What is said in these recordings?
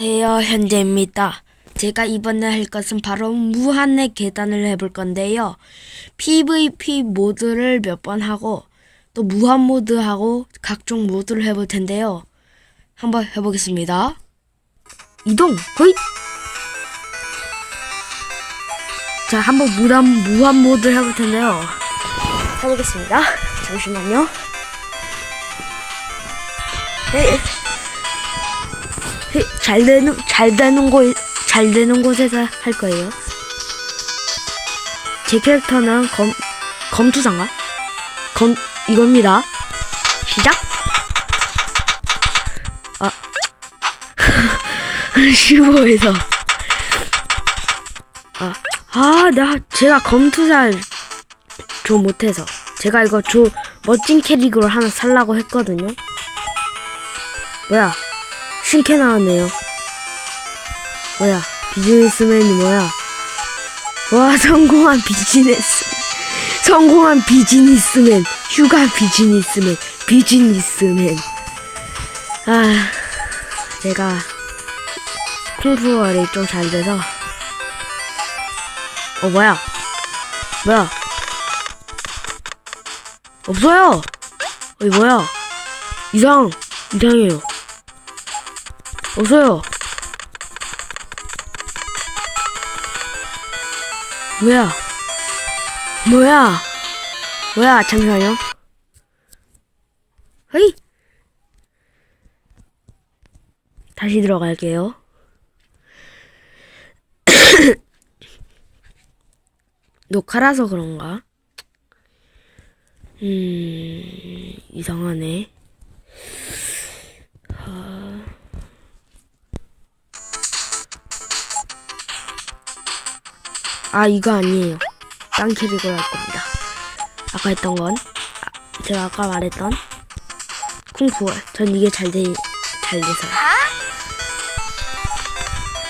안녕하세요 현재입니다. 제가 이번에 할 것은 바로 무한의 계단을 해볼 건데요. PVP 모드를 몇 번 하고 또 무한 모드하고 각종 모드를 해볼 텐데요. 한번 해보겠습니다. 이동 호잇 자 한번 무한 무한 모드 해볼 텐데요. 해보겠습니다. 잠시만요. 네. 잘 되는 잘 되는 곳잘 되는 곳에서 할 거예요. 제 캐릭터는 검 검투장가 검 이겁니다. 시작. 아 쉬워해서 아 아 나 제가 검투잘 좀 못해서 제가 이거 조 멋진 캐릭으로 하나 살라고 했거든요. 뭐야? 신캐 나왔네요. 뭐야? 비즈니스맨이 뭐야? 와, 성공한 비즈니스. 성공한 비즈니스맨. 휴가 비즈니스맨. 비즈니스맨. 아, 제가 쿵푸월이 좀 잘 돼서. 어, 뭐야? 뭐야? 없어요! 어이, 뭐야? 이상, 이상해요. 없어요. 뭐야? 뭐야? 뭐야? 잠시만요. 헤이. 다시 들어갈게요. 녹화라서 그런가? 음, 이상하네. 아 이거 아니에요. 딴 캐릭으로 할 겁니다. 아까 했던 건 아, 제가 아까 말했던 쿵푸월. 전 이게 잘 돼, 잘 돼서요.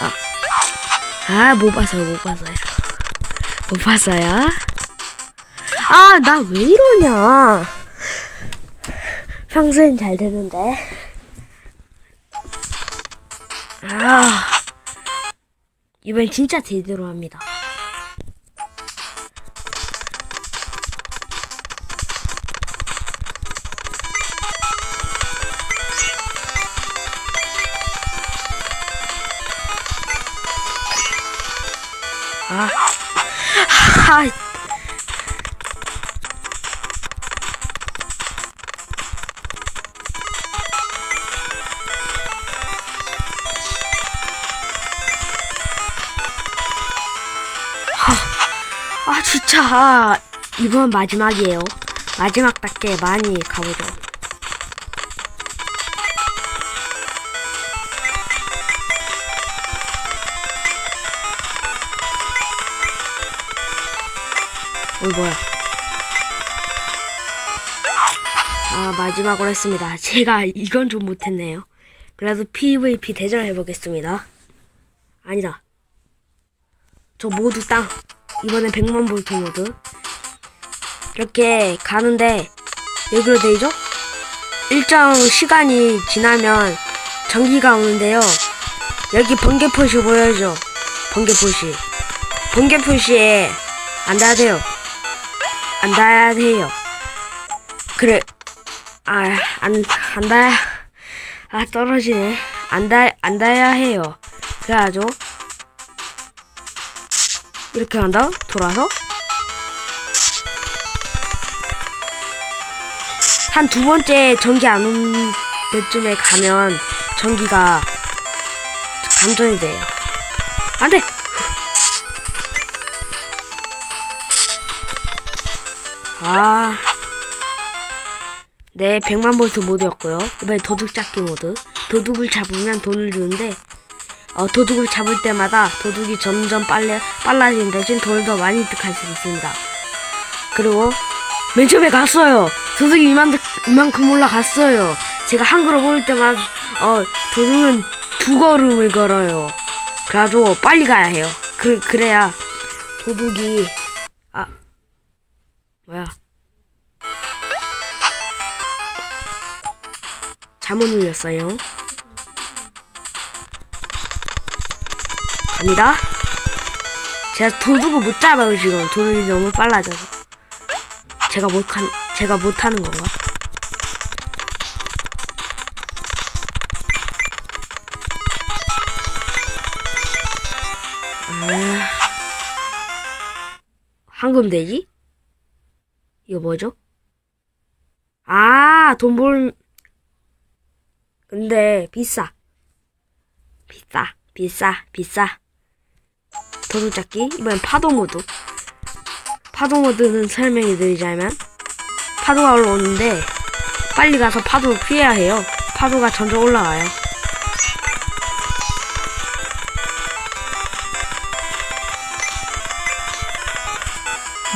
아, 아, 못 봤어요, 못 봤어요. 못 봤어요. 아, 나 왜 이러냐. 평소엔 잘 되는데. 아, 이번엔 진짜 제대로 합니다. 하, 하, 아 진짜 이번 마지막이에요. 마지막답게 많이 가보죠. 어 뭐야? 아 마지막으로 했습니다. 제가 이건 좀 못했네요. 그래도 PVP 대전을 해보겠습니다. 아니다. 저 모두 땅. 이번엔 100만 볼트 모드. 이렇게 가는데 여기로 되죠? 일정 시간이 지나면 전기가 오는데요. 여기 번개 표시 보여죠? 번개 표시. 번개 표시에 안 닿아야 돼요. 안 닿아야 돼요. 그래. 아, 안, 안 닿아. 아, 떨어지네. 안 닿, 안 닿아야 해요. 그래가지고. 이렇게 한다? 돌아서. 한 두 번째 전기 안 온 때쯤에 가면 전기가 감전이 돼요. 안 돼! 아. 네, 100만 볼트 모드였고요. 이번에 도둑 잡기 모드. 도둑을 잡으면 돈을 주는데, 어, 도둑을 잡을 때마다 도둑이 점점 빨래, 빨라지는 대신 돈을 더 많이 득할 수 있습니다. 그리고, 맨 처음에 갔어요. 도둑이 이만, 이만큼 올라갔어요. 제가 한 걸음 오를 때마다, 어, 도둑은 두 걸음을 걸어요. 그래가지고 빨리 가야 해요. 그, 그래야 도둑이, 아, 뭐야. 잘못 눌렸어요. 갑니다. 제가 도둑을 못 잡아요 지금 도둑이 너무 빨라져서 제가 못한 제가 못하는 건가? 아, 황금 돼지? 이거 뭐죠? 아, 돈 벌, 근데 비싸. 비싸, 비싸, 비싸. 도둑잡기 이번엔 파도 모드 파도 모드는 설명해 드리자면 파도가 올라오는데 빨리 가서 파도를 피해야 해요 파도가 점점 올라와요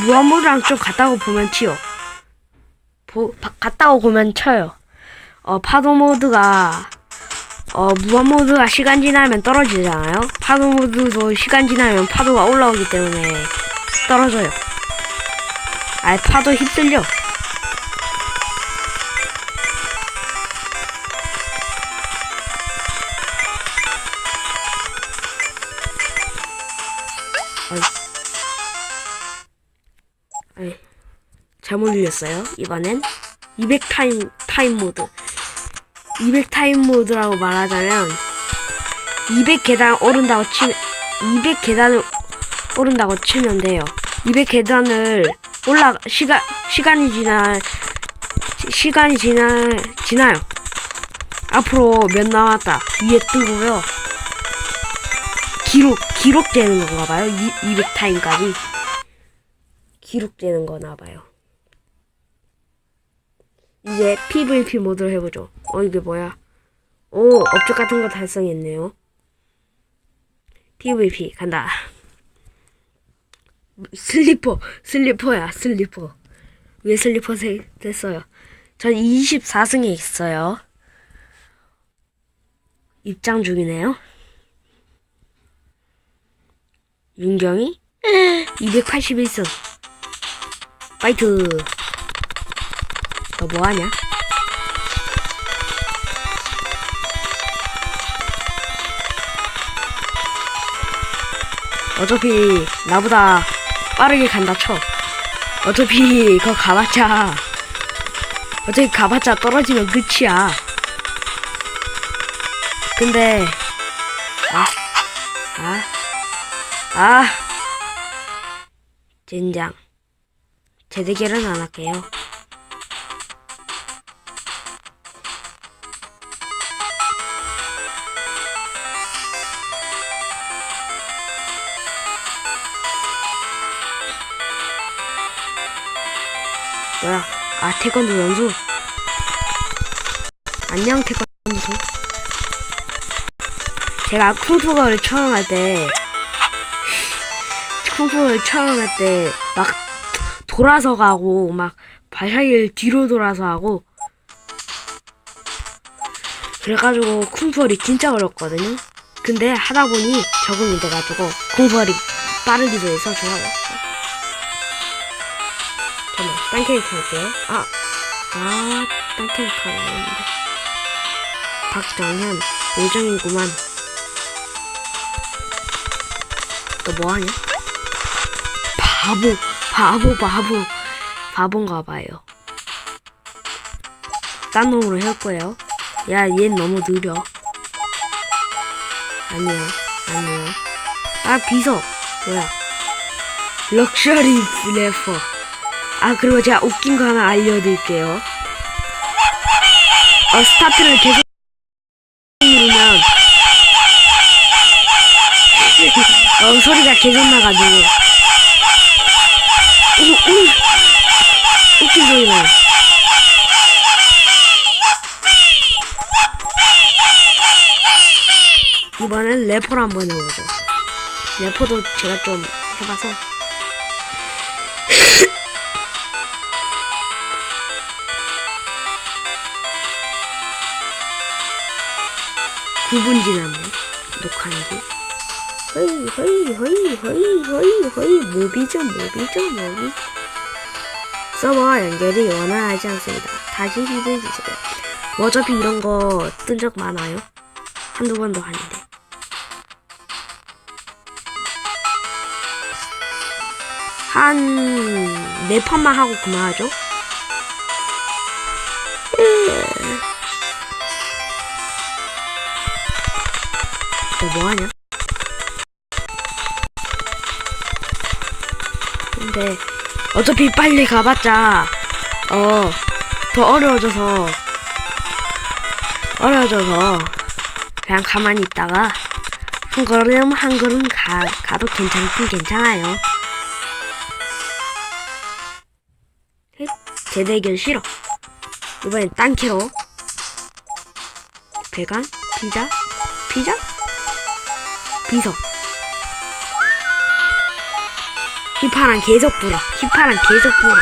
무한모드랑 좀 같다고 보면 치요 보, 바- 같다고 보면 쳐요 어 파도 모드가 어, 무한 모드가 시간 지나면 떨어지잖아요? 파도 모드도 시간 지나면 파도가 올라오기 때문에 떨어져요. 아, 파도 휩쓸려. 잘못 눌렸어요. 이번엔 200 타임, 타임 모드. 200 타임 모드라고 말하자면 200 계단 오른다고 치면 200 계단을 오른다고 치면 돼요. 200 계단을 올라 시간 시간이 지나 시- 시간이 지나 지나요. 앞으로 몇 남았다 위에 뜨고요. 기록 기록되는 건가 봐요. 200 타임까지 기록되는 거나 봐요. 이제 PVP 모드를 해보죠. 어, 이게 뭐야? 오, 업적 같은 거 달성했네요. PVP 간다. 슬리퍼, 슬리퍼야, 슬리퍼. 왜 슬리퍼 세, 됐어요? 전 24승에 있어요. 입장 중이네요. 윤경이 281승. 파이트. 너 뭐하냐? 어차피 나보다 빠르게 간다 쳐. 어차피 그거 가봤자 어차피 가봤자 떨어지면 끝이야. 근데 아, 아, 아, 젠장. 제 대결은 안 할게요. 아 태권도 연수. 안녕 태권도 선수. 제가 쿵푸를 처음 할 때, 쿵푸를 처음 할 때 막 돌아서 가고 막 발차기를 뒤로 돌아서 하고. 그래가지고 쿵푸얼이 진짜 어렵거든요. 근데 하다 보니 적응이 돼가지고 쿵푸얼이 빠르기도 해서 좋아요. 캐릭터 할게요. 아, 아, 딴 캐릭터 나왔는데. 박정현, 요정이구만. 너 뭐하냐? 바보, 바보, 바보. 바본가 봐요. 딴 놈으로 할 거예요. 야, 얘 너무 느려. 아니야, 아니야. 아, 비서. 뭐야. 럭셔리 블래퍼. 아 그리고 제가 웃긴 거 하나 알려드릴게요. 어 스타트를 계속 누르면 어 소리가 계속 나가지고 웃긴 소리 나요. 이번엔 래퍼를 한번 해보죠. 래퍼도 제가 좀 해봐서 9분 지났네. 녹화한 게. 허이, 허이, 허이, 허이, 허이, 허이. 모비죠, 모비죠, 모비. 서버와 연결이 원활하지 않습니다. 다시 피드 주세요. 어차피 이런 거 뜬 적 많아요. 한두 번 더 하는데. 한, 네 판만 하고 그만하죠? 너 뭐하냐? 근데, 어차피 빨리 가봤자, 어, 더 어려워져서, 어려워져서, 그냥 가만히 있다가, 한 걸음 한 걸음 가, 가도 괜찮긴 괜찮아요. 헷, 재대결 싫어. 이번엔 딴캐로. 배관, 피자, 피자, 비석. 휘파람 계속 불어. 휘파람 계속 불어.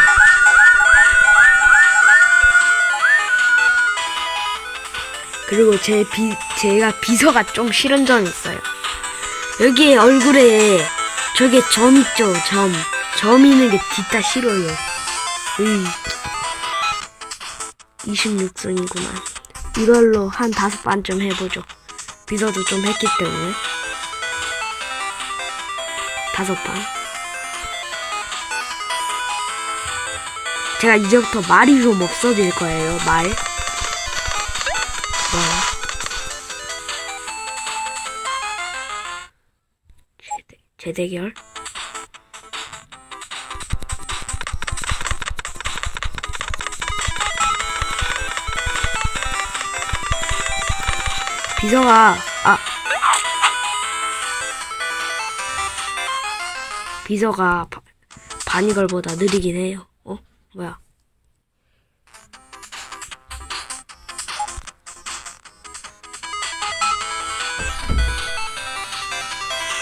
그리고 제 비, 제가 비서가 좀 싫은 점이 있어요. 여기 얼굴에 저게 점 있죠, 점. 점 있는 게 진짜 싫어요. 으이. 26승이구만. 이걸로 한 다섯 반쯤 해보죠. 비서도 좀 했기 때문에. 다섯 반. 제가 이제부터 말이 좀 없어질 거예요, 말. 말. 재대, 재대결. 비서가 아 비서가 바, 바니걸보다 느리긴 해요. 어 뭐야?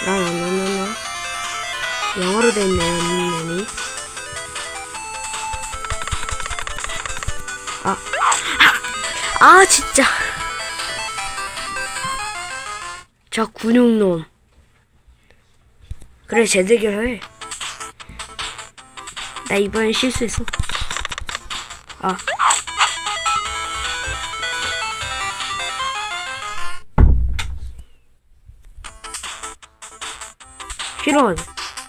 나나나나나 영어로 돼 있네요 닉네임이. 아, 아 진짜. 저 근육놈. 그래, 재대결 해. 나 이번엔 실수했어. 아. 싫어.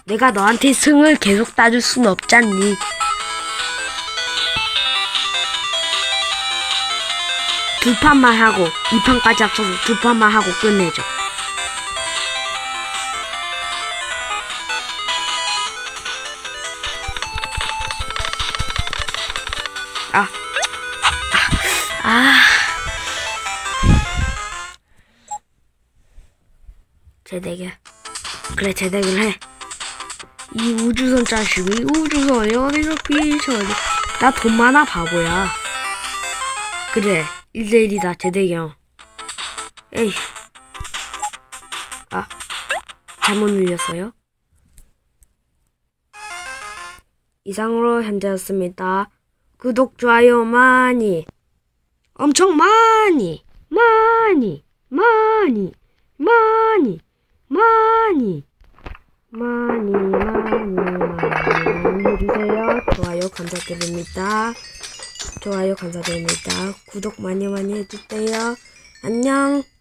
내가 너한테 승을 계속 따줄 순 없잖니. 두 판만 하고, 이 판까지 합쳐서 두 판만 하고 끝내죠. 아. 아. 아. 제대결. 그래, 제대결 해. 이 우주선 자식이 우주선이 어디서 비서지? 나돈 많아, 바보야. 그래, 1대1이다, 제대결. 에이. 아. 잘못 눌렸어요? 이상으로 현재였습니다. 구독, 좋아요 많이, 엄청 많이, 많이, 많이, 많이, 많이, 많이, 많이, 많이 해주세요. 좋아요 감사드립니다. 좋아요 감사드립니다. 구독 많이 많이 해주세요. 안녕.